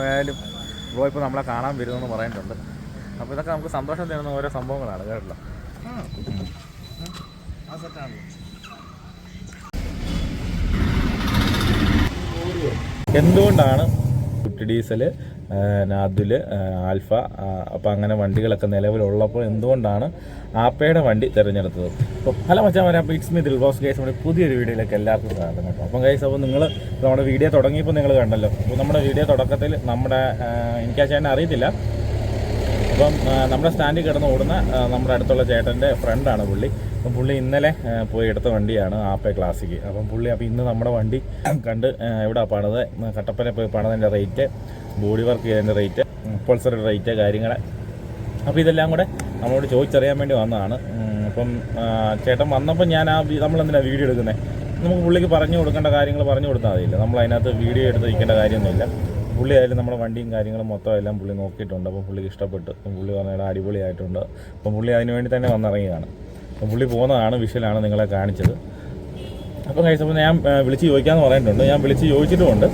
ആയാലും ബ്രോ ഇപ്പോൾ നമ്മളെ കാണാൻ വരുമെന്ന് പറയുന്നുണ്ട്. അപ്പോൾ ഇതൊക്കെ നമുക്ക് സന്തോഷം തരുന്ന ഓരോ സംഭവങ്ങളാണ് കേട്ടല്ലോ? സെറ്റാണ് എന്തുകൊണ്ടാണ് കുട്ടി ഡീസൽ നാദുൽ ആൽഫ അപ്പം അങ്ങനെ വണ്ടികളൊക്കെ നിലവിലുള്ളപ്പോൾ എന്തുകൊണ്ടാണ് ആപ്പയുടെ വണ്ടി തിരഞ്ഞെടുത്തത്? അപ്പോൾ ഹലോ മച്ചാൻ വരാം അപ്പോൾ ഇറ്റ്സ് മി ദിൽബോസ് കേസ് നമ്മുടെ പുതിയൊരു വീഡിയോയിലേക്ക് എല്ലാവർക്കും സ്വാഗതം കേട്ടോ. അപ്പം ഗൈസ് അപ്പോൾ നിങ്ങൾ നമ്മുടെ വീഡിയോ തുടങ്ങിയപ്പോൾ നിങ്ങൾ കണ്ടല്ലോ. അപ്പോൾ നമ്മുടെ വീഡിയോ തുടക്കത്തിൽ നമ്മുടെ എനിക്കാ ചേട്ടനെ അറിയത്തില്ല. അപ്പം നമ്മുടെ സ്റ്റാൻഡിൽ കിടന്ന് ഓടുന്ന നമ്മുടെ അടുത്തുള്ള ചേട്ടന്റെ ഫ്രണ്ടാണ് പുള്ളി. അപ്പം പുള്ളി ഇന്നലെ പോയി എടുത്ത വണ്ടിയാണ് ആപ്പെ ക്ലാസിക് അപ്പം പുള്ളി അപ്പം ഇന്ന് നമ്മുടെ വണ്ടി കണ്ട് എവിടെ പണിത്? കട്ടപ്പന പോയി പണതിന്റെ റേറ്റ് ബോഡി വർക്ക് ചെയ്തതിന്റെ റേറ്റ് പൾസറുടെ റേറ്റ് കാര്യങ്ങൾ അപ്പോൾ ഇതെല്ലാം കൂടെ നമ്മളോട് ചോദിച്ചറിയാൻ വേണ്ടി വന്നതാണ്. അപ്പം ചേട്ടൻ വന്നപ്പോൾ ഞാൻ ആ നമ്മളെന്തിനാണ് വീഡിയോ എടുക്കുന്നത് നമുക്ക് പുള്ളിക്ക് പറഞ്ഞു കൊടുക്കേണ്ട കാര്യങ്ങൾ പറഞ്ഞു കൊടുത്താൽ മതിയില്ല. നമ്മൾ അതിനകത്ത് വീഡിയോ എടുത്ത് വയ്ക്കേണ്ട കാര്യമൊന്നുമില്ല. പുള്ളി ആയാലും നമ്മുടെ വണ്ടിയും കാര്യങ്ങളും മൊത്തം എല്ലാം പുള്ളി നോക്കിയിട്ടുണ്ട്. അപ്പോൾ പുള്ളിക്ക് ഇഷ്ടപ്പെട്ടു. അപ്പം പുള്ളി പറഞ്ഞാൽ അടിപൊളിയായിട്ടുണ്ട്. അപ്പം പുള്ളി അതിന് വേണ്ടി തന്നെ വന്നിറങ്ങിയതാണ് അപ്പം പുള്ളി പോകുന്നതാണ് വിഷയിലാണ് നിങ്ങളെ കാണിച്ചത്. അപ്പം കഴിച്ചപ്പോൾ ഞാൻ വിളിച്ച് ചോദിക്കാമെന്ന് പറഞ്ഞിട്ടുണ്ട്. ഞാൻ വിളിച്ച് ചോദിച്ചിട്ടുമുണ്ട്.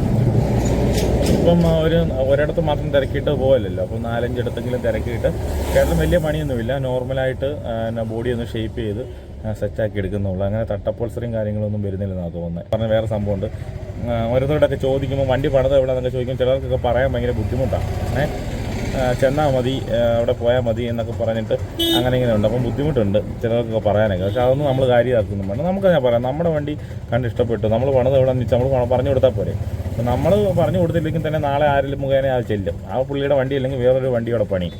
ഇപ്പം ഒരു ഒരിടത്ത് മാത്രം തിരക്കിയിട്ട് പോകലല്ലോ അപ്പം നാലഞ്ചിടത്തെങ്കിലും തിരക്കിയിട്ട്. കേരളം വലിയ പണിയൊന്നുമില്ല. നോർമലായിട്ട് ബോഡി ഒന്ന് ഷേപ്പ് ചെയ്ത് സെറ്റാക്കി എടുക്കുന്നുള്ളൂ. അങ്ങനെ തട്ടപ്പോൾസറിയും കാര്യങ്ങളൊന്നും വരുന്നില്ലെന്നാണ് തോന്നുന്നത് പറഞ്ഞ വേറെ സംഭവമുണ്ട്. ഓരോരുത്തരോടൊക്കെ ചോദിക്കുമ്പോൾ വണ്ടി പണിത് എവിടെയെന്നൊക്കെ ചോദിക്കും ചിലർക്കൊക്കെ പറയാൻ ഭയങ്കര ബുദ്ധിമുട്ടാണ് ഏഹ് ചെന്നാൽ മതി അവിടെ പോയാൽ മതി എന്നൊക്കെ പറഞ്ഞിട്ട് അങ്ങനെ ഇങ്ങനെ ഉണ്ട്. അപ്പം ബുദ്ധിമുട്ടുണ്ട് ചിലർക്കൊക്കെ പറയാനൊക്കെ. പക്ഷെ അതൊന്നും നമ്മൾ കാര്യമാക്കുന്നു വേണം നമുക്ക് ഞാൻ പറയാം. നമ്മുടെ വണ്ടി കണ്ട് ഇഷ്ടപ്പെട്ടു. നമ്മൾ പണിത് എവിടെ നിന്ന് വെച്ചാൽ നമ്മൾ പറഞ്ഞു കൊടുത്താൽ പോരെ. നമ്മൾ പറഞ്ഞു കൊടുത്തില്ലെങ്കിൽ തന്നെ നാളെ ആരെങ്കിലും മുഖേന അത് ചെല്ലും. ആ പുള്ളിയുടെ വണ്ടി അല്ലെങ്കിൽ വേറൊരു വണ്ടിയുടെ പണി.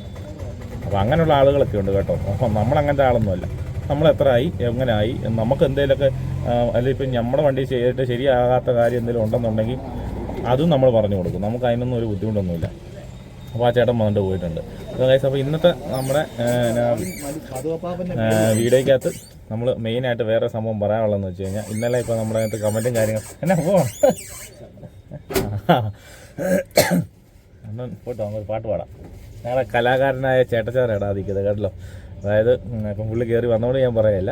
അപ്പോൾ അങ്ങനെയുള്ള ആളുകളൊക്കെ ഉണ്ട് കേട്ടോ. അപ്പം നമ്മളങ്ങനത്തെ ആളൊന്നുമല്ല. നമ്മൾ എത്ര ആയി എങ്ങനെ ആയി നമുക്ക് എന്തെങ്കിലുമൊക്കെ അല്ലെങ്കിൽ ഇപ്പം നമ്മുടെ വണ്ടി ചെയ്തിട്ട് ശരിയാകാത്ത കാര്യം എന്തെങ്കിലും ഉണ്ടെന്നുണ്ടെങ്കിൽ അതും നമ്മൾ പറഞ്ഞു കൊടുക്കും. നമുക്ക് അതിനൊന്നും ഒരു ബുദ്ധിമുട്ടൊന്നുമില്ല. അപ്പോൾ ആ ചേട്ടൻ വന്നിട്ട് പോയിട്ടുണ്ട്. അപ്പോൾ ഗൈസ് അപ്പോൾ ഇന്നത്തെ നമ്മുടെ വീഡിയോയ്ക്കകത്ത് നമ്മൾ മെയിനായിട്ട് വേറെ സംഭവം പറയാനുള്ളതെന്ന് വെച്ച് കഴിഞ്ഞാൽ ഇന്നലെ ഇപ്പോൾ നമ്മുടെ അതിനകത്ത് കമന്റും കാര്യങ്ങളും എന്നാ പോ. അണ്ണൻ പോട്ടോ നമുക്ക് പാട്ട് പാടാം. ഞങ്ങളുടെ കലാകാരനായ ചേട്ടച്ചാറാണ് ഇടാതിരിക്കുന്നത് കേട്ടല്ലോ? അതായത് ഇപ്പം പുള്ളി കയറി വന്നതുകൊണ്ട് ഞാൻ പറയല്ല.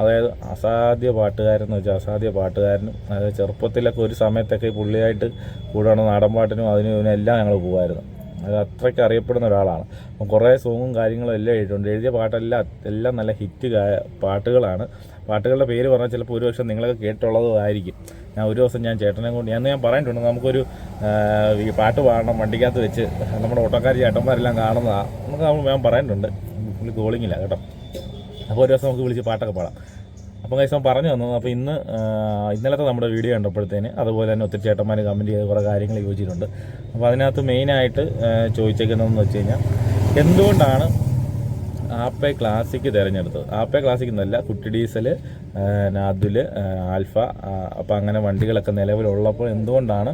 അതായത് അസാധ്യ പാട്ടുകാരെന്ന് വെച്ചാൽ അസാധ്യ പാട്ടുകാരനും അതായത് ചെറുപ്പത്തിലൊക്കെ ഒരു സമയത്തൊക്കെ ഈ പുള്ളിയായിട്ട് കൂടാണ് നാടൻ പാട്ടിനും അതിനും ഇതിനും എല്ലാം ഞങ്ങൾ പോകുമായിരുന്നു അത് അത്രയ്ക്ക് അറിയപ്പെടുന്ന ഒരാളാണ്. അപ്പം കുറേ സോങ്ങും കാര്യങ്ങളും എല്ലാം എഴുതിയിട്ടുണ്ട്. എഴുതിയ പാട്ടെല്ലാം എല്ലാം നല്ല ഹിറ്റ് പാട്ടുകളാണ്. പാട്ടുകളുടെ പേര് പറഞ്ഞാൽ ചിലപ്പോൾ ഒരു വർഷം നിങ്ങളൊക്കെ കേട്ടുള്ളതും ആയിരിക്കും. ഞാൻ ഒരു ദിവസം ഞാൻ ചേട്ടനെ കൊണ്ട് ഞാൻ ഞാൻ പറഞ്ഞിട്ടുണ്ട് നമുക്കൊരു ഈ പാട്ട് പാടണം വണ്ടിക്കകത്ത് വെച്ച്. നമ്മുടെ ഓട്ടോക്കാർ ചേട്ടന്മാരെല്ലാം കാണുന്നതാണ് നമുക്ക് നമ്മൾ ഞാൻ പറഞ്ഞിട്ടുണ്ട്. പുള്ളി കോളിങ്ങില്ല കേട്ടോ. അപ്പോൾ ഒരു ദിവസം നമുക്ക് വിളിച്ച് പാട്ടൊക്കെ പാടാം. അപ്പോൾ കൈസം പറഞ്ഞു തന്നു അപ്പോൾ ഇന്ന് ഇന്നലത്തെ നമ്മുടെ വീഡിയോ കണ്ടപ്പോഴത്തേന് അതുപോലെ തന്നെ ഒത്തിരി ചേട്ടന്മാർ കമന്റ് ചെയ്ത് കുറേ കാര്യങ്ങൾ ചോദിച്ചിട്ടുണ്ട്. അപ്പോൾ അതിനകത്ത് മെയിനായിട്ട് ചോദിച്ചേക്കുന്നതെന്ന് വെച്ച് കഴിഞ്ഞാൽ എന്തുകൊണ്ടാണ് ആപ്പെ ക്ലാസിക് തിരഞ്ഞെടുത്തത്? ആപ്പെ ക്ലാസിക് എന്നല്ല കുട്ടി ഡീസൽ നാദുൽ ആൽഫ അപ്പോൾ അങ്ങനെ വണ്ടികളൊക്കെ നിലവിലുള്ളപ്പോൾ എന്തുകൊണ്ടാണ്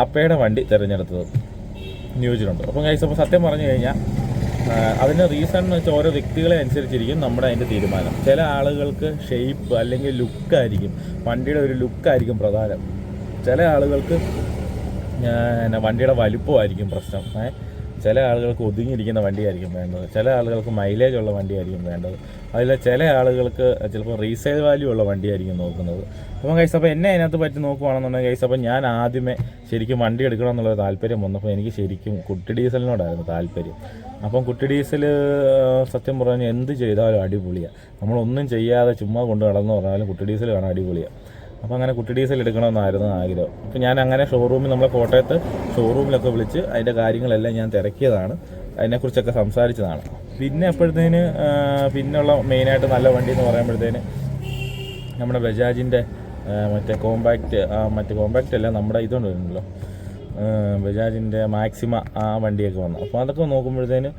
ആപ്പയുടെ വണ്ടി തിരഞ്ഞെടുത്തത് ന്യൂസിലുണ്ട് അപ്പം അപ്പോൾ സത്യം പറഞ്ഞു കഴിഞ്ഞാൽ അതിന് റീസൺ എന്ന് വെച്ചാൽ ഓരോ വ്യക്തികളെ അനുസരിച്ചിരിക്കും നമ്മുടെ അതിന്റെ തീരുമാനം. ചില ആളുകൾക്ക് ഷെയ്പ്പ് അല്ലെങ്കിൽ ലുക്കായിരിക്കും വണ്ടിയുടെ ഒരു ലുക്കായിരിക്കും പ്രധാനം. ചില ആളുകൾക്ക് വണ്ടിയുടെ വലുപ്പമായിരിക്കും പ്രശ്നം. ഏ? ചില ആളുകൾക്ക് ഒതുങ്ങിയിരിക്കുന്ന വണ്ടിയായിരിക്കും വേണ്ടത്. ചില ആളുകൾക്ക് മൈലേജ് ഉള്ള വണ്ടിയായിരിക്കും വേണ്ടത്. അതിൽ ചില ആളുകൾക്ക് ചിലപ്പോൾ റീസെയിൽ വാല്യൂ ഉള്ള വണ്ടിയായിരിക്കും നോക്കുന്നത്. അപ്പം കൈസ് അപ്പോൾ എന്നെ അതിനകത്ത് പറ്റി നോക്കുവാണെന്നുണ്ടെങ്കിൽ കൈസ് അപ്പോൾ ഞാൻ ആദ്യമേ ശരിക്കും വണ്ടി എടുക്കണം എന്നുള്ള താല്പര്യം വന്നപ്പോൾ എനിക്ക് ശരിക്കും കുട്ടി ഡീസലിനോടായിരുന്നു താല്പര്യം. അപ്പം കുട്ടി ഡീസൽ സത്യം പറഞ്ഞാൽ എന്ത് ചെയ്താലും അടിപൊളിയാണ് നമ്മളൊന്നും ചെയ്യാതെ ചുമ്മാ കൊണ്ട് നടന്നു പറഞ്ഞാലും കുട്ടി ഡീസൽ കാണാൻ അടിപൊളിയാണ് അപ്പോൾ അങ്ങനെ കുട്ടി ഡീസൽ എടുക്കണമെന്നായിരുന്നു ആഗ്രഹം. അപ്പോൾ ഞാൻ അങ്ങനെ ഷോറൂമിൽ നമ്മളെ കോട്ടയത്ത് ഷോറൂമിലൊക്കെ വിളിച്ച് അതിന്റെ കാര്യങ്ങളെല്ലാം ഞാൻ തിരക്കിയതാണ്. അതിനെക്കുറിച്ചൊക്കെ സംസാരിച്ചതാണ്. പിന്നെ അപ്പോഴത്തേന് പിന്നുള്ള മെയിനായിട്ട് നല്ല വണ്ടി എന്ന് പറയുമ്പോഴത്തേന് നമ്മുടെ ബജാജിന്റെ മറ്റേ കോമ്പാക്റ്റ് മറ്റേ കോമ്പാക്റ്റ് അല്ല നമ്മുടെ ഇതുകൊണ്ട് വരുന്നല്ലോ ബജാജിന്റെ മാക്സിമ ആ വണ്ടിയൊക്കെ വന്നു. അപ്പോൾ അതൊക്കെ നോക്കുമ്പോഴത്തേന്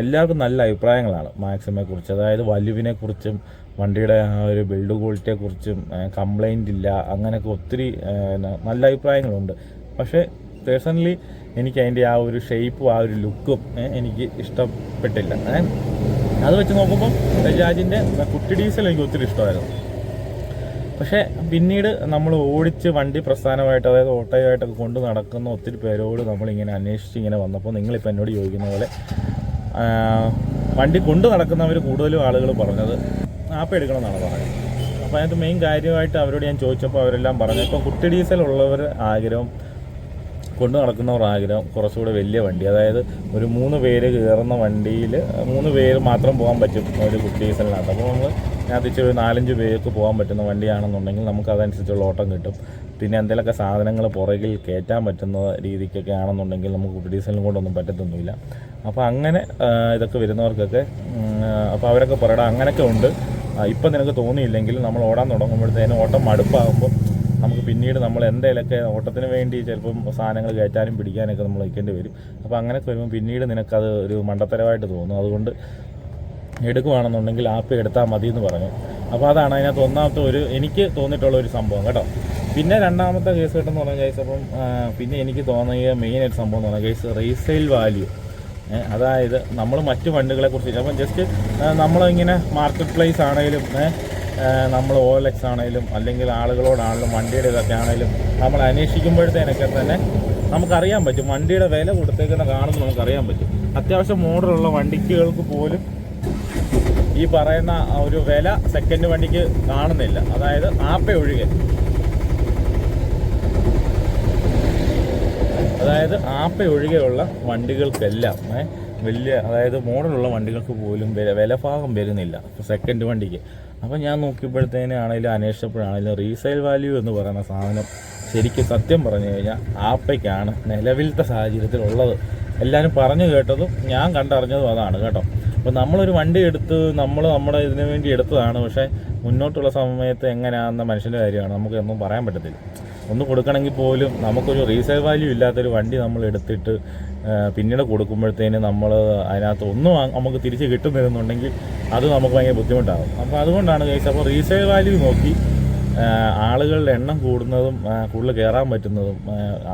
എല്ലാവർക്കും നല്ല അഭിപ്രായങ്ങളാണ് മാക്സിമയെക്കുറിച്ച്. അതായത് വലുവിനെ കുറിച്ചും വണ്ടിയുടെ ആ ഒരു ബിൽഡ് ക്വാളിറ്റിയെ കുറിച്ചും കംപ്ലൈന്റ് ഇല്ല അങ്ങനെയൊക്കെ ഒത്തിരി നല്ല അഭിപ്രായങ്ങളുണ്ട് പക്ഷേ പേഴ്സണലി എനിക്ക് അതിന്റെ ആ ഒരു ഷേപ്പും ആ ഒരു ലുക്കും എനിക്ക് ഇഷ്ടപ്പെട്ടില്ല. അത് വെച്ച് നോക്കുമ്പോൾ ബജാജിന്റെ കുട്ടി ഡീസൽ എനിക്ക് ഒത്തിരി ഇഷ്ടമായിരുന്നു പക്ഷേ പിന്നീട് നമ്മൾ ഓടിച്ച് വണ്ടി പ്രസ്ഥാനമായിട്ട് അതായത് ഓട്ടോയുമായിട്ടൊക്കെ കൊണ്ട് നടക്കുന്ന ഒത്തിരി പേരോട് നമ്മളിങ്ങനെ അന്വേഷിച്ച് ഇങ്ങനെ വന്നപ്പോൾ നിങ്ങളിപ്പോൾ എന്നോട് ചോദിക്കുന്ന പോലെ വണ്ടി കൊണ്ട് നടക്കുന്നവർ കൂടുതലും ആളുകൾ പറഞ്ഞത് ആപ്പ് എടുക്കണം എന്നാണ് പറഞ്ഞത് അപ്പോൾ അതിനകത്ത് മെയിൻ കാര്യമായിട്ട് അവരോട് ഞാൻ ചോദിച്ചപ്പോൾ അവരെല്ലാം പറഞ്ഞു ഇപ്പം കുട്ടി ഡീസൽ ഉള്ളവർ ആഗ്രഹം കൊണ്ടു നടക്കുന്നവർ ആഗ്രഹം കുറച്ചുകൂടെ വലിയ വണ്ടി. അതായത് ഒരു മൂന്ന് പേര് കയറുന്ന വണ്ടിയിൽ മൂന്ന് പേര് മാത്രം പോകാൻ പറ്റും ഒരു ഡീസലിനകത്ത് അപ്പോൾ നമ്മൾ അതിനകത്ത് ഒരു നാലഞ്ച് പേർക്ക് പോകാൻ പറ്റുന്ന വണ്ടിയാണെന്നുണ്ടെങ്കിൽ നമുക്ക് അതനുസരിച്ചുള്ള ഓട്ടം കിട്ടും. പിന്നെ എന്തെങ്കിലുമൊക്കെ സാധനങ്ങൾ പുറകിൽ കയറ്റാൻ പറ്റുന്ന രീതിക്കൊക്കെ ആണെന്നുണ്ടെങ്കിൽ നമുക്ക് കുട്ടി ഡീസലിനും കൊണ്ടൊന്നും പറ്റത്തൊന്നുമില്ല. അപ്പോൾ അങ്ങനെ ഇതൊക്കെ വരുന്നവർക്കൊക്കെ അപ്പോൾ അവരൊക്കെ പറയണം അങ്ങനെയൊക്കെ ഉണ്ട്. ഇപ്പം നിനക്ക് തോന്നിയില്ലെങ്കിൽ നമ്മൾ ഓടാൻ തുടങ്ങുമ്പോഴത്തേനും ഓട്ടം മടുപ്പാകുമ്പോൾ നമുക്ക് പിന്നീട് നമ്മൾ എന്തെങ്കിലുമൊക്കെ ഓട്ടത്തിന് വേണ്ടി ചിലപ്പം സാധനങ്ങൾ കയറ്റാനും പിടിക്കാനൊക്കെ നമ്മൾ വയ്ക്കേണ്ടി വരും. അപ്പോൾ അങ്ങനെയൊക്കെ വരുമ്പോൾ പിന്നീട് നിനക്കത് ഒരു മണ്ടത്തരമായിട്ട് തോന്നും. അതുകൊണ്ട് എടുക്കുവാണെന്നുണ്ടെങ്കിൽ ആപ്പ് എടുത്താൽ മതി എന്ന് പറഞ്ഞു. അപ്പോൾ അതാണ് അതിനകത്ത് ഒന്നാമത്തെ ഒരു എനിക്ക് തോന്നിയിട്ടുള്ള ഒരു സംഭവം കേട്ടോ. പിന്നെ രണ്ടാമത്തെ കേസ് കേട്ടെന്ന് പറഞ്ഞ കേസ് അപ്പം പിന്നെ എനിക്ക് തോന്നിയ മെയിൻ സംഭവം എന്ന് പറഞ്ഞ കേസ് റീസെയിൽ വാല്യൂ അതായത് നമ്മൾ മറ്റ് വണ്ടികളെ കുറിച്ച് അപ്പം ജസ്റ്റ് നമ്മളിങ്ങനെ മാർക്കറ്റ് പ്ലേസ് ആണെങ്കിലും നമ്മൾ ഓ എൽ എക്സ് ആണെങ്കിലും അല്ലെങ്കിൽ ആളുകളോടാണെങ്കിലും വണ്ടിയുടെ ഇതൊക്കെ ആണെങ്കിലും നമ്മൾ അന്വേഷിക്കുമ്പോഴത്തേനൊക്കെ തന്നെ നമുക്കറിയാൻ പറ്റും. വണ്ടിയുടെ വില കൊടുത്തേക്കുന്ന കാണുന്ന നമുക്കറിയാൻ പറ്റും. അത്യാവശ്യം മോഡലുള്ള വണ്ടിക്കുകൾക്ക് പോലും ഈ പറയുന്ന ഒരു വില സെക്കൻഡ് വണ്ടിക്ക് കാണുന്നില്ല. അതായത് ആപ്പ ഒഴികെ. അതായത് ആപ്പ ഒഴികെയുള്ള വണ്ടികൾക്കെല്ലാം വലിയ അതായത് മോഡലുള്ള വണ്ടികൾക്ക് പോലും വില വിലഭാഗം വരുന്നില്ല സെക്കൻഡ് വണ്ടിക്ക്. അപ്പോൾ ഞാൻ നോക്കിയപ്പോഴത്തേനാണെങ്കിലും അന്വേഷിച്ചപ്പോഴാണെങ്കിലും റീസെയിൽ വാല്യൂ എന്ന് പറയുന്ന സാധനം ശരിക്കും സത്യം പറഞ്ഞു കഴിഞ്ഞാൽ ആപ്പയ്ക്കാണ് നിലവിലത്തെ സാഹചര്യത്തിലുള്ളത് എല്ലാവരും പറഞ്ഞു കേട്ടതും ഞാൻ കണ്ടറിഞ്ഞതും അതാണ് കേട്ടോ. അപ്പോൾ നമ്മളൊരു വണ്ടി എടുത്ത് നമ്മൾ നമ്മുടെ ഇതിനു വേണ്ടി എടുത്തതാണ് പക്ഷേ മുന്നോട്ടുള്ള സമയത്ത് എങ്ങനെയാണെന്ന മനുഷ്യന്റെ കാര്യമാണ്. നമുക്ക് ഒന്നും പറയാൻ പറ്റത്തില്ല. ഒന്ന് കൊടുക്കണമെങ്കിൽ പോലും നമുക്കൊരു റീസെയിൽ വാല്യൂ ഇല്ലാത്തൊരു വണ്ടി നമ്മൾ എടുത്തിട്ട് പിന്നീട് കൊടുക്കുമ്പോഴത്തേന് നമ്മൾ അതിനകത്ത് ഒന്നും നമുക്ക് തിരിച്ച് കിട്ടുന്നില്ലെന്നുണ്ടെങ്കിൽ അത് നമുക്ക് ഭയങ്കര ബുദ്ധിമുട്ടാകും. അപ്പോൾ അതുകൊണ്ടാണ് കേസ് അപ്പോൾ റീസെയിൽ വാല്യൂ നോക്കി ആളുകളുടെ എണ്ണം കൂടുന്നതും കൂടുതൽ കയറാൻ പറ്റുന്നതും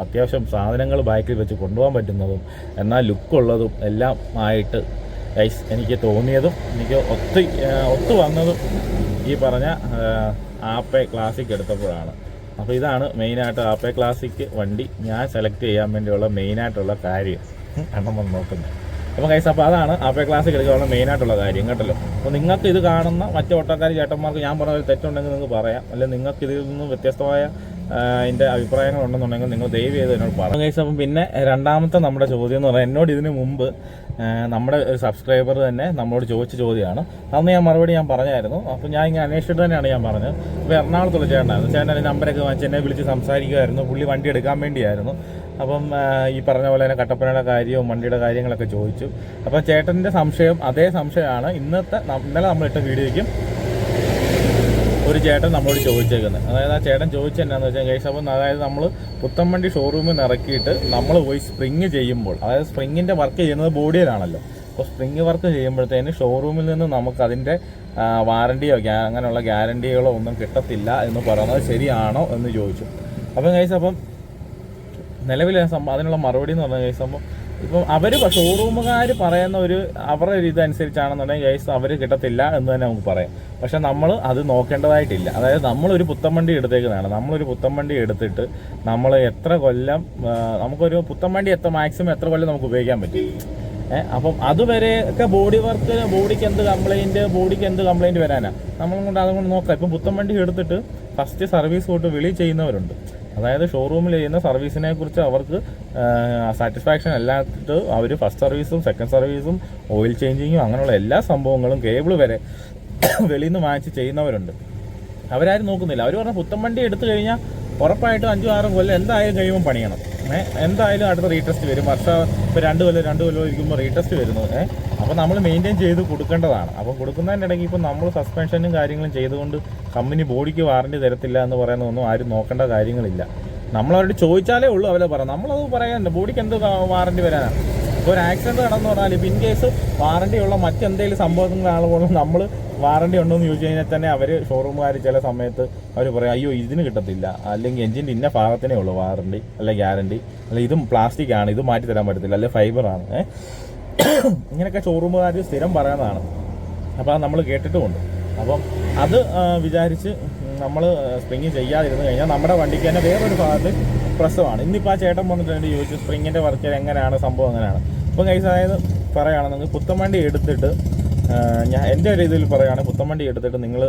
അത്യാവശ്യം സാധനങ്ങൾ ബാക്കിൽ വെച്ച് കൊണ്ടുപോകാൻ പറ്റുന്നതും എന്നാൽ ലുക്കുള്ളതും എല്ലാം ആയിട്ട് ഗൈസ് എനിക്ക് തോന്നിയതും എനിക്ക് ഒത്തി ഒത്തു വന്നതും ഈ പറഞ്ഞ ആപ്പെ ക്ലാസിക് എടുത്തപ്പോഴാണ്. അപ്പോൾ ഇതാണ് മെയിനായിട്ട് ആപ്പേ ക്ലാസിക് വണ്ടി. ഞാൻ സെലക്ട് ചെയ്യാൻ വേണ്ടിയുള്ള മെയിനായിട്ടുള്ള കാര്യം. വന്ന് നോക്കുന്നത്. അപ്പോൾ കൈസ് അപ്പോൾ അതാണ് ആപ്പേ ക്ലാസിക് എടുക്കാനുള്ള മെയിനായിട്ടുള്ള കാര്യം കേട്ടല്ലോ. അപ്പോൾ നിങ്ങൾക്ക് ഇത് കാണുന്ന മറ്റു ഓട്ടോക്കാർ ചേട്ടന്മാർക്ക് ഞാൻ പറഞ്ഞ ഒരു തെറ്റുണ്ടെങ്കിൽ നിങ്ങൾക്ക് പറയാം. അല്ലെങ്കിൽ നിങ്ങൾക്ക് ഇതിൽ നിന്ന് വ്യത്യസ്തമായ അതിന്റെ അഭിപ്രായങ്ങൾ ഉണ്ടെന്നുണ്ടെങ്കിൽ നിങ്ങൾ ദയവ് ചെയ്ത് എന്നോട് പറഞ്ഞു കൈസ് അപ്പം പിന്നെ രണ്ടാമത്തെ നമ്മുടെ ചോദ്യം എന്ന് പറഞ്ഞാൽ എന്നോട് ഇതിന് മുമ്പ് നമ്മുടെ ഒരു സബ്സ്ക്രൈബർ തന്നെ നമ്മളോട് ചോദിച്ച ചോദ്യമാണ്. അന്ന് ഞാൻ മറുപടി ഞാൻ പറഞ്ഞായിരുന്നു. അപ്പോൾ ഞാൻ ഇങ്ങനെ അന്വേഷിച്ചിട്ട് തന്നെയാണ് ഞാൻ പറഞ്ഞത്. അപ്പോൾ എറണാകുളത്തുള്ള ചേട്ടനായിരുന്നു. ചേട്ടന്റെ നമ്പരൊക്കെ വാങ്ങിച്ച് എന്നെ വിളിച്ച് സംസാരിക്കുമായിരുന്നു. പുള്ളി വണ്ടി എടുക്കാൻ വേണ്ടിയായിരുന്നു. അപ്പം ഈ പറഞ്ഞ പോലെ തന്നെ കട്ടപ്പനയുടെ കാര്യവും വണ്ടിയുടെ കാര്യങ്ങളൊക്കെ ചോദിച്ചു. അപ്പം ചേട്ടന്റെ സംശയം അതേ സംശയമാണ്. ഇന്നത്തെ ഇന്നലെ നമ്മളിട്ട വീഡിയോയ്ക്കും ഒരു ചേട്ടൻ നമ്മളോട് ചോദിച്ചേക്കുന്നത് അതായത് ആ ചേട്ടൻ ചോദിച്ചത് എന്നാന്ന് വെച്ചാൽ കേസ് അപ്പം അതായത് നമ്മൾ പുത്തൻവണ്ടി ഷോറൂമിൽ നിന്ന് ഇറക്കിയിട്ട് നമ്മൾ പോയി സ്പ്രിങ് ചെയ്യുമ്പോൾ അതായത് സ്പ്രിങ്ങിന്റെ വർക്ക് ചെയ്യുന്നത് ബോഡിയിലാണല്ലോ. അപ്പോൾ സ്പ്രിങ് വർക്ക് ചെയ്യുമ്പോഴത്തേന് ഷോറൂമിൽ നിന്ന് നമുക്ക് അതിന്റെ വാറണ്ടിയോ അങ്ങനെയുള്ള ഗ്യാരണ്ടികളോ ഒന്നും കിട്ടത്തില്ല എന്ന് പറയുന്നത് ശരിയാണോ എന്ന് ചോദിച്ചു. അപ്പം കേസ് അപ്പം നിലവിൽ അതിനുള്ള മറുപടി എന്ന് പറഞ്ഞ കേസ് അപ്പം ഇപ്പം അവർ ഷോറൂമുകാർ പറയുന്ന ഒരു അവരുടെ ഒരു ഇതനുസരിച്ചാണെന്നുണ്ടെങ്കിൽ ഗൈസ് അവർ കിട്ടത്തില്ല എന്ന് തന്നെ നമുക്ക് പറയാം. പക്ഷെ നമ്മൾ അത് നോക്കേണ്ടതായിട്ടില്ല. അതായത് നമ്മളൊരു പുത്തൻ വണ്ടി എടുത്തേക്കുന്നതാണ്. നമ്മളൊരു പുത്തൻ വണ്ടി എടുത്തിട്ട് നമ്മൾ എത്ര കൊല്ലം നമുക്കൊരു പുത്തൻ വണ്ടി എത്ര മാക്സിമം എത്ര കൊല്ലം നമുക്ക് ഉപയോഗിക്കാൻ പറ്റും? ഏഹ് അപ്പം അതുവരെ ഒക്കെ ബോഡി വർക്ക് ബോഡിക്ക് എന്ത് കംപ്ലൈന്റ് ബോഡിക്ക് എന്ത് കംപ്ലൈന്റ് വരാനാ? നമ്മളും കൊണ്ട് അതുകൊണ്ട് നോക്കാം. ഇപ്പം പുത്തൻ വണ്ടി എടുത്തിട്ട് ഫസ്റ്റ് സർവീസ് തൊട്ട് വിളി ചെയ്യുന്നവരുണ്ട്. അതായത് ഷോറൂമിൽ ചെയ്യുന്ന സർവീസിനെ കുറിച്ച് അവർക്ക് സാറ്റിസ്ഫാക്ഷൻ അല്ലാത്തിട്ട് അവർ ഫസ്റ്റ് സർവീസും സെക്കൻഡ് സർവീസും ഓയിൽ ചേഞ്ചിങ്ങും അങ്ങനെയുള്ള എല്ലാ സംഭവങ്ങളും കേബിൾ വരെ വെളിയിൽ നിന്ന് വാങ്ങിച്ച് ചെയ്യുന്നവരുണ്ട്. അവരാരും നോക്കുന്നില്ല. അവർ പറഞ്ഞ പുത്തൻ വണ്ടി എടുത്തു കഴിഞ്ഞാൽ ഉറപ്പായിട്ടും അഞ്ചും ആറും കൊല്ലം എന്തായാലും കഴിയുമ്പോൾ പണിയണം. എന്തായാലും അടുത്ത റീടെസ്റ്റ് വരും. വർഷം ഇപ്പോൾ രണ്ട് കൊല്ലം രണ്ട് കൊല്ലം ഇരിക്കുമ്പോൾ റീടെസ്റ്റ് വരുന്നു ഏഹ് അപ്പോൾ നമ്മൾ മെയിന്റെയിൻ ചെയ്ത് കൊടുക്കേണ്ടതാണ്. അപ്പോൾ കൊടുക്കുന്നതിന്റെ ഇടയ്ക്ക് ഇപ്പോൾ നമ്മൾ സസ്പെൻഷനും കാര്യങ്ങളും ചെയ്തുകൊണ്ട് കമ്പനി ബോഡിക്ക് വാറണ്ടി തരത്തില്ല എന്ന് പറയുന്നതൊന്നും ആരും നോക്കേണ്ട കാര്യങ്ങളില്ല. നമ്മളവരോട് ചോദിച്ചാലേ ഉള്ളൂ അവരെ പറയാം. നമ്മളത് പറയാനുണ്ട് ബോഡിക്ക് എന്ത് വാറണ്ടി വരാനാണ് ഇപ്പോൾ ഒരു ആക്സിഡന്റ് നടന്നു പറഞ്ഞാൽ ഇപ്പം ഇൻ കേസ് വാറണ്ടി ഉള്ള മറ്റെന്തെങ്കിലും പോലും നമ്മൾ വാറണ്ടി ഉണ്ടോ എന്ന് ചോദിച്ചു കഴിഞ്ഞാൽ തന്നെ അവർ ഷോറൂമുകാർ ചില സമയത്ത് അവർ പറയും അയ്യോ ഇതിന് കിട്ടത്തില്ല. അല്ലെങ്കിൽ എഞ്ചിന്റെ ഇന്ന ഭാഗത്തിനേ ഉള്ളൂ വാറണ്ടി അല്ലെ ഗ്യാരണ്ടി അല്ലെ ഇതും പ്ലാസ്റ്റിക് ആണ്. ഇത് മാറ്റി തരാൻ പറ്റത്തില്ല. അല്ലെ ഫൈബറാണ് ഏഹ് ഇങ്ങനെയൊക്കെ ഷോറൂമുകാർ സ്ഥിരം പറയുന്നതാണ്. അപ്പോൾ അത് നമ്മൾ കേട്ടിട്ടുമുണ്ട്. അപ്പം അത് വിചാരിച്ച് നമ്മൾ സ്പ്രിങ് ചെയ്യാതിരുന്നു കഴിഞ്ഞാൽ നമ്മുടെ വണ്ടിക്ക് തന്നെ വേറൊരു ഭാഗത്ത് പ്രശ്നമാണ്. ഇന്നിപ്പോൾ ആ ചേട്ടൻ വന്നിട്ട് ചോദിച്ചു സ്പ്രിങ്ങിന്റെ വർക്ക് എങ്ങനെയാണ്? സംഭവം എങ്ങനെയാണ്? ഇപ്പം കൈസ് അതായത് പറയുകയാണെന്നെങ്കിൽ പുത്തൻ വണ്ടി എടുത്തിട്ട് ഞാൻ എന്റെ ഒരു ഇതിൽ പറയുകയാണെങ്കിൽ പുത്തൻ വണ്ടി എടുത്തിട്ട് നിങ്ങൾ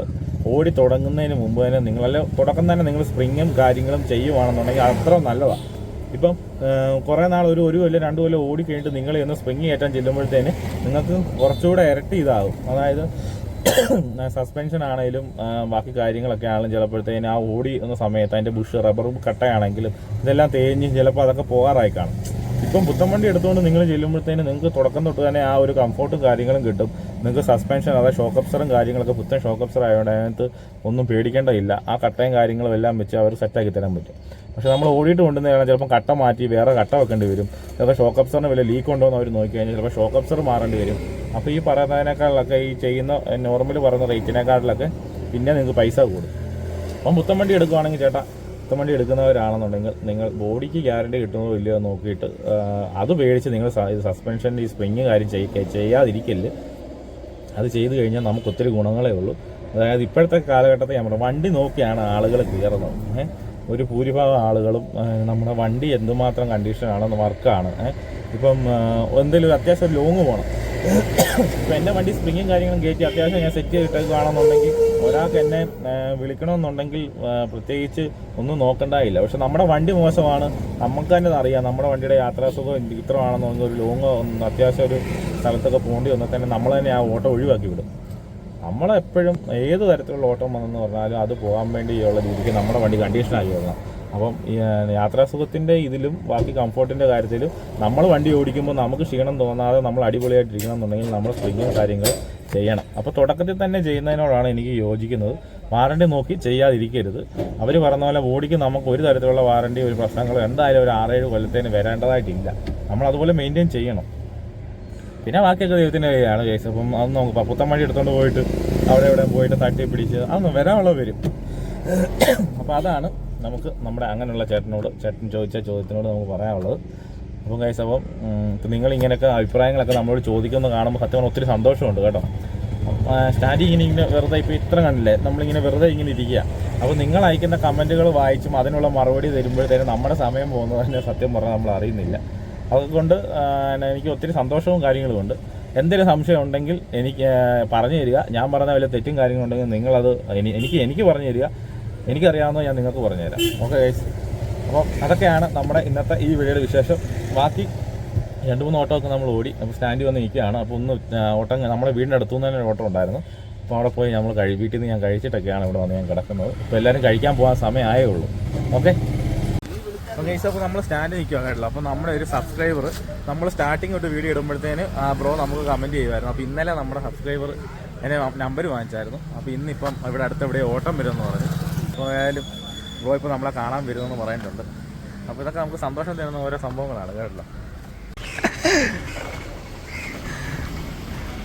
ഓടി തുടങ്ങുന്നതിന് മുമ്പ് തന്നെ നിങ്ങളല്ല തുടക്കം തന്നെ നിങ്ങൾ സ്പ്രിങ്ങും കാര്യങ്ങളും ചെയ്യുവാണെന്നുണ്ടെങ്കിൽ അത്ര നല്ലതാണ് ഇപ്പം കുറേ നാൾ ഒരു ഒരു കൊല്ലം രണ്ട് കൊല്ലം ഓടി കഴിഞ്ഞിട്ട് നിങ്ങൾ എന്ന് സ്പ്രിങ് കയറ്റാൻ ചെല്ലുമ്പോഴത്തേന് നിങ്ങൾക്ക് കുറച്ചുകൂടെ ഇരട്ടി ഇതാകും. അതായത് സസ്പെൻഷൻ ആണെങ്കിലും ബാക്കി കാര്യങ്ങളൊക്കെ ആണെങ്കിലും ചിലപ്പോഴത്തേന് ആ ഓടി എന്ന സമയത്ത് അതിന്റെ ബുഷ് റബ്ബർ കട്ടയാണെങ്കിലും ഇതെല്ലാം തേഞ്ഞ് ചിലപ്പോൾ അതൊക്കെ പോകാറായി കാണും. ഇപ്പം പുത്തൻ വണ്ടി എടുത്തുകൊണ്ട് നിങ്ങൾ ചെല്ലുമ്പോഴത്തേന് നിങ്ങൾക്ക് തുടക്കം തൊട്ട് തന്നെ ആ ഒരു കംഫോർട്ടും കാര്യങ്ങളും കിട്ടും. നിങ്ങൾക്ക് സസ്പെൻഷൻ അതായത് ഷോക്ക് അപ്സറും കാര്യങ്ങളൊക്കെ പുത്തൻ ഷോക്ക് അപ്സർ ആയതുകൊണ്ട് അതിനകത്ത് ഒന്നും പേടിക്കേണ്ടതില്ല. ആ കട്ടയും കാര്യങ്ങളും എല്ലാം വെച്ച് അവർ സെറ്റാക്കി തരാൻ പറ്റും. പക്ഷേ നമ്മൾ ഓടിയിട്ട് കൊണ്ടുവന്ന ചിലപ്പോൾ കട്ട മാറ്റി വേറെ കട്ട വെക്കേണ്ടി വരും. ചിലപ്പോൾ ഷോക്ക് അപ്സറിന് വലിയ ലീക്ക് ഉണ്ടോ എന്ന് അവർ നോക്കി കഴിഞ്ഞാൽ ചിലപ്പോൾ ഷോക്ക് അപ്സർ മാറേണ്ടി വരും. അപ്പോൾ ഈ പറയുന്നതിനേക്കാളൊക്കെ ഈ ചെയ്യുന്ന നോർമൽ പറയുന്ന റേറ്റിനേക്കാളിലൊക്കെ പിന്നെ നിങ്ങൾക്ക് പൈസ കൂടും. അപ്പം പുത്തൻ വണ്ടി എടുക്കുവാണെങ്കിൽ ചേട്ടാ പുത്തൻ വണ്ടി എടുക്കുന്നവരാണെന്നുണ്ടെങ്കിൽ നിങ്ങൾ ബോഡിക്ക് ഗ്യാരണ്ടി കിട്ടുന്നതോ ഇല്ലയോ നോക്കിയിട്ട് അത് പേടിച്ച് നിങ്ങൾ സസ്പെൻഷൻ ഈ സ്പ്രിങ് കാര്യം ചെയ്യ ചെയ്യാതിരിക്കൽ. അത് ചെയ്തു കഴിഞ്ഞാൽ നമുക്ക് ഒത്തിരി ഗുണങ്ങളേ ഉള്ളൂ. അതായത് ഇപ്പോഴത്തെ കാലഘട്ടത്തിൽ നമ്മുടെ വണ്ടി നോക്കിയാണ് ആളുകൾ കയറുന്നത്. ഒരു ഭൂരിഭാഗം ആളുകളും നമ്മുടെ വണ്ടി എന്തുമാത്രം കണ്ടീഷനാണ് വർക്കാണ്. ഇപ്പം എന്തെങ്കിലും അത്യാവശ്യം ലോങ് പോകണം ഇപ്പം എന്റെ വണ്ടി സ്പ്രിങ്ങും കാര്യങ്ങളും കയറ്റി അത്യാവശ്യം ഞാൻ സെറ്റ് ചെയ്തിട്ടേക്കുകയാണെന്നുണ്ടെങ്കിൽ ഒരാൾക്ക് എന്നെ വിളിക്കണമെന്നുണ്ടെങ്കിൽ പ്രത്യേകിച്ച് ഒന്നും നോക്കണ്ടായില്ല. പക്ഷെ നമ്മുടെ വണ്ടി മോശമാണ്. നമുക്ക് തന്നെ അറിയാം നമ്മുടെ വണ്ടിയുടെ യാത്രാസുഖം ഇത്രമാണെന്നുണ്ടെങ്കിൽ ഒരു ലോങ് അത്യാവശ്യം ഒരു സ്ഥലത്തൊക്കെ പോകേണ്ടി വന്നാൽ തന്നെ നമ്മൾ തന്നെ ആ ഓട്ടോ ഒഴിവാക്കി വിടും. നമ്മളെപ്പോഴും ഏത് തരത്തിലുള്ള ഓട്ടോ വന്നെന്ന് പറഞ്ഞാലും അത് പോകാൻ വേണ്ടിയുള്ള രീതിക്ക് നമ്മുടെ വണ്ടി കണ്ടീഷനാക്കി വരണം. അപ്പം യാത്രാസുഖത്തിന്റെ ഇതിലും ബാക്കി കംഫോർട്ടിന്റെ കാര്യത്തിലും നമ്മൾ വണ്ടി ഓടിക്കുമ്പോൾ നമുക്ക് ക്ഷീണം തോന്നാതെ നമ്മൾ അടിപൊളിയായിട്ടിരിക്കണം എന്നുണ്ടെങ്കിൽ നമ്മൾ സ്പ്രിങ്ങും കാര്യങ്ങൾ ചെയ്യണം. അപ്പോൾ തുടക്കത്തിൽ തന്നെ ചെയ്യുന്നതിനോടാണ് എനിക്ക് യോജിക്കുന്നത്. വാറണ്ടി നോക്കി ചെയ്യാതിരിക്കരുത്. അവർ പറഞ്ഞ പോലെ ബോഡിക്ക് നമുക്ക് ഒരു തരത്തിലുള്ള വാറണ്ടി ഒരു പ്രശ്നങ്ങളോ എന്തായാലും ഒരു ആറേഴ് കൊല്ലത്തേന് വരേണ്ടതായിട്ടില്ല. നമ്മൾ അതുപോലെ മെയിന്റെയിൻ ചെയ്യണം. പിന്നെ ബാക്കിയൊക്കെ ദൈവത്തിന്റെ കയ്യിലാണ് കേസ്. അപ്പം അതൊന്നും നോക്കും. പുത്തൻ വഴി എടുത്തുകൊണ്ട് പോയിട്ട് അവിടെ എവിടെ പോയിട്ട് തട്ടി പിടിച്ച് അതൊന്നും വരാനുള്ള വരും. അപ്പോൾ അതാണ് നമുക്ക് നമ്മുടെ അങ്ങനെയുള്ള ചേട്ടനോട് ചേട്ടൻ ചോദിച്ച ചോദ്യത്തിനോട് നമുക്ക് പറയാനുള്ളത്. അപ്പം കൈസ് അപ്പം നിങ്ങൾ ഇങ്ങനെയൊക്കെ അഭിപ്രായങ്ങളൊക്കെ നമ്മളോട് ചോദിക്കുന്നത് കാണുമ്പോൾ സത്യം ഒത്തിരി സന്തോഷമുണ്ട് കേട്ടോ. സ്റ്റാൻഡി ഇങ്ങനെ ഇങ്ങനെ വെറുതെ ഇപ്പോൾ ഇത്ര കണ്ടില്ലേ? നമ്മളിങ്ങനെ വെറുതെ ഇങ്ങനെ ഇരിക്കുക അപ്പോൾ നിങ്ങൾ അയക്കുന്ന കമന്റുകൾ വായിച്ചും അതിനുള്ള മറുപടി തരുമ്പോഴത്തേനും നമ്മുടെ സമയം പോകുന്നത് തന്നെ സത്യം പറഞ്ഞാൽ നമ്മൾ അറിയുന്നില്ല. അതുകൊണ്ട് എനിക്ക് ഒത്തിരി സന്തോഷവും കാര്യങ്ങളും ഉണ്ട്. എന്തെങ്കിലും സംശയം ഉണ്ടെങ്കിൽ എനിക്ക് പറഞ്ഞു തരിക. ഞാൻ പറഞ്ഞ വല്ല തെറ്റും കാര്യങ്ങളുണ്ടെങ്കിൽ നിങ്ങളത് എനിക്ക് എനിക്ക് പറഞ്ഞു തരിക. എനിക്കറിയാവുന്ന ഞാൻ നിങ്ങൾക്ക് പറഞ്ഞു തരാം. ഓക്കെ അപ്പോൾ അതൊക്കെയാണ് നമ്മുടെ ഇന്നത്തെ ഈ വീഡിയോയുടെ വിശേഷം. ബാക്കി രണ്ട് മൂന്ന് ഓട്ടോ ഒക്കെ നമ്മൾ ഓടി അപ്പോൾ സ്റ്റാൻഡിൽ വന്ന് നിൽക്കുകയാണ്. അപ്പോൾ ഒന്ന് ഓട്ടം നമ്മുടെ വീടിന്റെ അടുത്തു നിന്ന് തന്നെ ഒരു ഓട്ടം ഉണ്ടായിരുന്നു. അപ്പോൾ അവിടെ പോയി നമ്മൾ കഴി വീട്ടിൽ നിന്ന് ഞാൻ കഴിച്ചിട്ടൊക്കെയാണ് ഇവിടെ വന്ന് ഞാൻ കിടക്കുന്നത്. ഇപ്പോൾ എല്ലാവരും കഴിക്കാൻ പോകാൻ സമയമായേ ഉള്ളൂ ഓക്കെ ഓക്കെ അപ്പോൾ നമ്മൾ സ്റ്റാൻഡ് നിൽക്കുക കേട്ടോ. അപ്പോൾ നമ്മുടെ ഒരു സബ്സ്ക്രൈബർ നമ്മൾ സ്റ്റാർട്ടിംഗ് തൊട്ട് വീഡിയോ ഇടുമ്പോഴത്തേന് ആ ബ്രോ നമുക്ക് കമന്റ് ചെയ്യുമായിരുന്നു. അപ്പോൾ ഇന്നലെ നമ്മുടെ സബ്സ്ക്രൈബർ എന്നെ നമ്പർ വാങ്ങിച്ചായിരുന്നു. അപ്പോൾ ഇന്നിപ്പം ഇവിടെ അടുത്ത് എവിടെ ഓട്ടം വരുമെന്ന് പറഞ്ഞു. അപ്പോൾ ആയാലും ബ്രോ ഇപ്പോൾ നമ്മളെ കാണാൻ വരുമെന്ന് പറയുന്നുണ്ട്. അപ്പോൾ ഇതൊക്കെ നമുക്ക് സന്തോഷം തരുന്ന ഓരോ സംഭവങ്ങളാണ് കേട്ടോ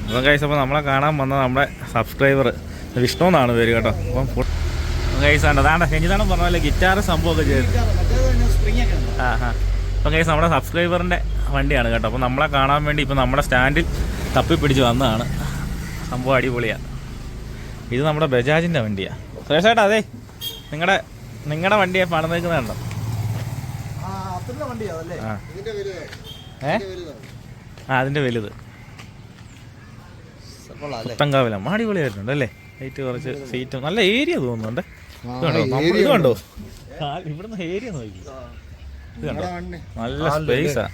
അപ്പം കഴിച്ച് അപ്പോൾ നമ്മളെ കാണാൻ വന്ന നമ്മുടെ സബ്സ്ക്രൈബർ വിഷ്ണു എന്നാണ് പേര് കേട്ടോ. അപ്പം കഴിച്ചാണ്ട് അതാണ് രഞ്ജിതാണ് പറഞ്ഞ ഗിറ്റാർ സംഭവമൊക്കെ ചെയ്ത് ആ ഹാ അപ്പം കേസ് നമ്മുടെ സബ്സ്ക്രൈബറിന്റെ വണ്ടിയാണ് കേട്ടോ. അപ്പോൾ നമ്മളെ കാണാൻ വേണ്ടി ഇപ്പം നമ്മുടെ സ്റ്റാൻഡിൽ തപ്പിപ്പിടിച്ച് വന്നതാണ്. സംഭവം അടിപൊളിയാണ് ഇത് നമ്മുടെ ബജാജിന്റെ വണ്ടിയാണ് സുരേഷേട്ടാ അതെ നിങ്ങളുടെ നിങ്ങളുടെ വണ്ടിയെ പണം കണ്ടോ? ആ അതിന്റെ വലുത്. പുത്തങ്കാവിലം അടിപൊളിയായിട്ടുണ്ട് അല്ലേ? ഹൈറ്റ് കുറച്ച് സീറ്റും നല്ല ഏരിയ തോന്നുന്നുണ്ട്. ഇതുണ്ടോ ഇത് കണ്ടോ? ഇവിടുന്ന് ഏരിയ നോക്കി. ഇത് കണ്ടോ? നല്ല സ്പേസാ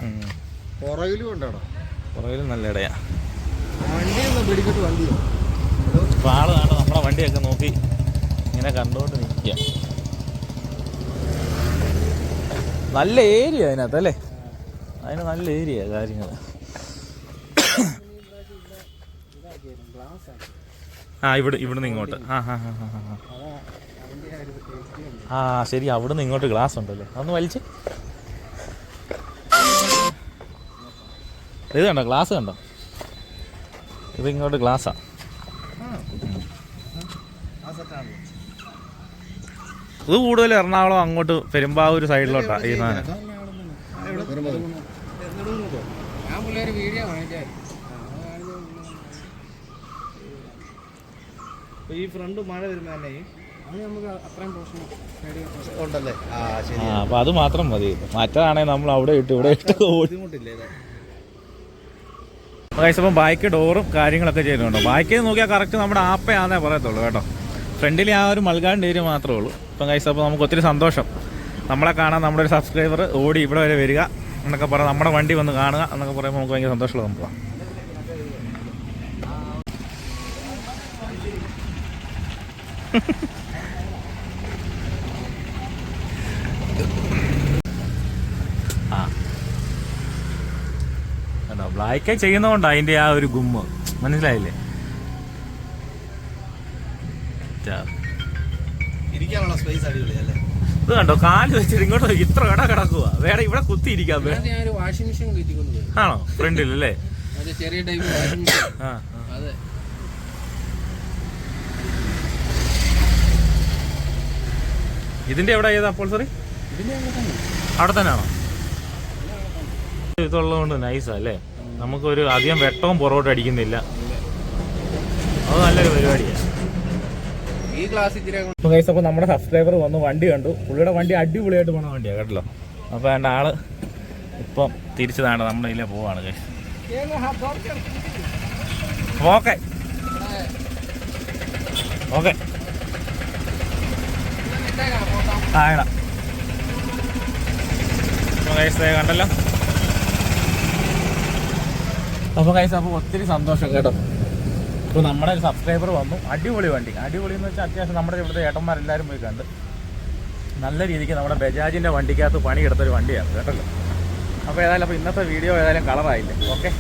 പുറകിലും നല്ല ഇടയാ. കാണാൻ നമ്മുടെ വണ്ടിയൊക്കെ നോക്കി ഇങ്ങനെ കണ്ടോണ്ട് നിൽക്കുക നല്ല ഏരിയ അതിനകത്ത് അല്ലേ? അതിന് നല്ല ഏരിയ കാര്യങ്ങൾ ആ ഇവിടെ ഇവിടുന്ന് ഇങ്ങോട്ട്. ആ ശരി അവിടുന്ന് ഇങ്ങോട്ട് ഗ്ലാസ് ഉണ്ടല്ലേ? അതൊന്ന് വലിച്ച്. ഇത് കണ്ടോ? ഗ്ലാസ് കണ്ടോ? ഇത് ഇങ്ങോട്ട് ഇത് കൂടുതൽ എറണാകുളം അങ്ങോട്ട് പെരുമ്പാവൂർ സൈഡിലോട്ടാ ഈ സാധനം. ഈ ഫ്രണ്ട് മഴ വരുമ്പോ തന്നെ നമുക്ക് അത്രയും പ്രശ്നം ഉണ്ടല്ലേ? ആ ശരി ആ അപ്പൊ അത് മാത്രം മതി. മറ്റതാണെങ്കിൽ നമ്മൾ അവിടെ ഇട്ട് ഇവിടെ ഇട്ട് അപ്പം ബൈക്ക് ഡോറും കാര്യങ്ങളൊക്കെ ചെയ്യുന്നുണ്ടോ ബൈക്ക് നോക്കിയാൽ കറക്റ്റ് നമ്മുടെ ആപ്പയാന്നേ പറയത്തുള്ളൂ കേട്ടോ. ഫ്രണ്ടിൽ ആ ഒരു മൽകാണ്ട് ഏരിയ മാത്രമേ ഉള്ളൂ. ഇപ്പം കൈസ് അപ്പോൾ നമുക്ക് ഒത്തിരി സന്തോഷം. നമ്മളെ കാണാൻ നമ്മുടെ ഒരു സബ്സ്ക്രൈബർ ഓടി ഇവിടെ വരെ വരിക എന്നൊക്കെ പറയാം നമ്മുടെ വണ്ടി വന്ന് കാണുക എന്നൊക്കെ പറയുമ്പോൾ നമുക്ക് ഭയങ്കര സന്തോഷമുള്ള നമുക്ക് ആ. ബ്ലാക്ക് ചെയ്യുന്നതുകൊണ്ടാണ് അതിന്റെ ആ ഒരു ഗുമ്മ. മനസ്സിലായില്ലേ? ഇരിക്കാനുള്ള സ്പേസ് അടിപൊളിയല്ലേ? ഇത് കണ്ടോ കാൽ വെച്ചിട്ട് ഇങ്ങോട്ട് ഇത്ര ഇട കിടക്കുക വേറെ ഇവിടെ കുത്തി ഇരിക്കാൻ വാഷിംഗ് മെഷീൻ ആണോ? ഫ്രണ്ടിൽ അല്ലേ ചെറിയ ടൈപ്പ് വാഷിംഗ് മെഷീൻ. അതെ. ഇതിന്റെ എവിടെ ഏതാ അപ്പോൾ സോറി അവിടെ തന്നെയാണോ? ഇതുള്ളതുകൊണ്ട് നൈസാ അല്ലേ? നമുക്കൊരു അധികം വെട്ടവും പുറകോട്ട് അടിക്കുന്നില്ല. അത് നല്ലൊരു പരിപാടിയാണ് ഈ ക്ലാസ് അപ്പോൾ നമ്മുടെ സബ്സ്ക്രൈബർ വന്ന് വണ്ടി കണ്ടു. പുള്ളിയുടെ വണ്ടി അടിപൊളിയായിട്ട് പോണ വണ്ടിയാണ് കേട്ടല്ലോ? അപ്പോൾ എന്റെ ആൾ ഇപ്പം തിരിച്ചതാണ് നമ്മുടെ ഇതിലെ പോവാണ് ഗൈസ് ഓക്കെ ഓക്കെ കണ്ടല്ലോ. അപ്പോൾ കൈസ് അപ്പോൾ ഒത്തിരി സന്തോഷം കേട്ടോ. ഇപ്പോൾ നമ്മുടെ ഒരു സബ്സ്ക്രൈബർ വന്നു. അടിപൊളി വണ്ടി. അടിപൊളി എന്ന് വെച്ചാൽ അത്യാവശ്യം നമ്മുടെ ഇവിടുത്തെ ഏട്ടന്മാരെല്ലാവരും പോയി കണ്ട് നല്ല രീതിക്ക് നമ്മുടെ ബജാജിന്റെ വണ്ടിക്കകത്ത് പണിയെടുത്തൊരു വണ്ടിയാണ് കേട്ടല്ലോ. അപ്പോൾ ഏതായാലും അപ്പോൾ ഇന്നത്തെ വീഡിയോ ഏതായാലും കളറായില്ലേ ഓക്കെ